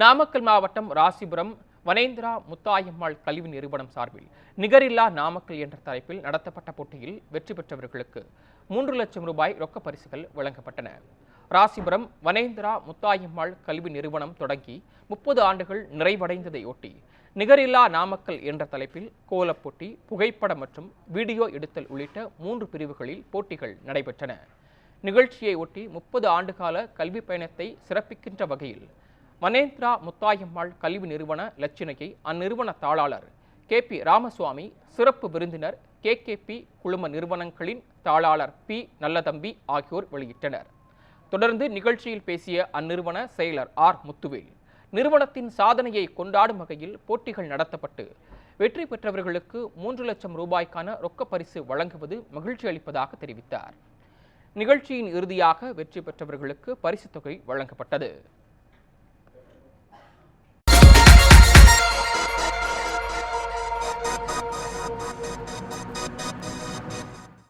நாமக்கல் மாவட்டம் ராசிபுரம் வனேந்திரா முத்தாயம்மாள் கல்வி நிறுவனம் சார்பில் நிகரில்லா நாமக்கல் என்ற தலைப்பில் நடத்தப்பட்ட போட்டியில் வெற்றி பெற்றவர்களுக்கு மூன்று லட்சம் ரூபாய் ரொக்க பரிசுகள் வழங்கப்பட்டன. ராசிபுரம் வனேந்திரா முத்தாயம்மாள் கல்வி நிறுவனம் தொடங்கி முப்பது ஆண்டுகள் நிறைவடைந்ததையொட்டி நிகரில்லா நாமக்கல் என்ற தலைப்பில் கோலப்போட்டி புகைப்படம் மற்றும் வீடியோ எடுத்தல் உள்ளிட்ட மூன்று பிரிவுகளில் போட்டிகள் நடைபெற்றன. நிகழ்ச்சியை ஒட்டி முப்பது ஆண்டுகால கல்வி பயணத்தை சிறப்பிக்கின்ற வகையில் மனேந்திரா முத்தாயம்மாள் கல்வி நிறுவன லட்சணையை அந்நிறுவன தாளாளர் கே. பி. ராமசுவாமி சிறப்பு விருந்தினர் கே. கே. பி. குழும நிறுவனங்களின் தாளாளர் பி. நல்லதம்பி ஆகியோர் வெளியிட்டனர். தொடர்ந்து நிகழ்ச்சியில் பேசிய அந்நிறுவன செயலர் ஆர். முத்துவேல் நிறுவனத்தின் சாதனையை கொண்டாடும் வகையில் போட்டிகள் நடத்தப்பட்டு வெற்றி பெற்றவர்களுக்கு மூன்று லட்சம் ரூபாய்க்கான ரொக்க பரிசு வழங்குவது மகிழ்ச்சி அளிப்பதாக தெரிவித்தார். நிகழ்ச்சியின் இறுதியாக வெற்றி பெற்றவர்களுக்கு பரிசுத் தொகை வழங்கப்பட்டது.